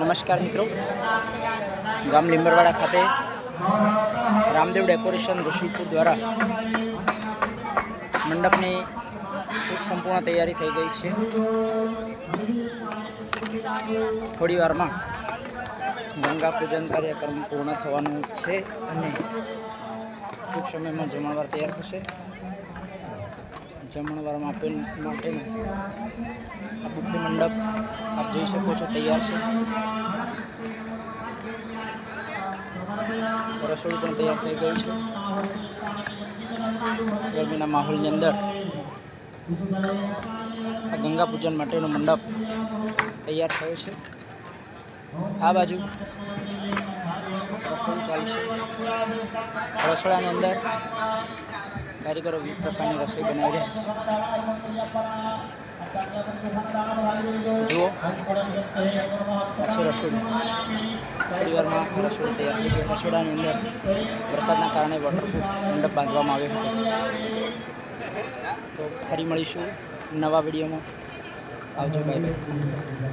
નમસ્કાર મિત્રો. ગામ લીંબરવાડા ખાતે રામદેવ ડેકોરેશન રસુલપુર દ્વારા મંડપની સંપૂર્ણ તૈયારી થઈ ગઈ છે. થોડી વારમાં ગંગા પૂજન કાર્યક્રમ પૂર્ણ થવાનું છે અને ટૂંક સમયમાં જમણવાર તૈયાર થશે. જમણવારમાં આપેલ માટેનું આ બુફે મંડપ જોઈ શકો છો, તૈયાર છે. રસોડું પણ તૈયાર થઈ ગયું છે. ગરમીના માહોલની અંદર આ ગંગા પૂજન માટેનો મંડપ તૈયાર થયો છે. આ બાજુ ચાલુ છે. રસોડાની અંદર કારીગરો વિવિધ પ્રકારની રસોઈ બનાવી રહ્યા છે. જુઓ. આ છે રસોડું પરિવારમાં રસોડું તૈયાર થઈ ગયું. રસોડાની અંદર વરસાદના કારણે વોટરપ્રૂફ મંડપ બાંધવામાં આવ્યો હતો. તો ફરી મળીશું નવા વિડીયોમાં. આવજો, બાય બાય.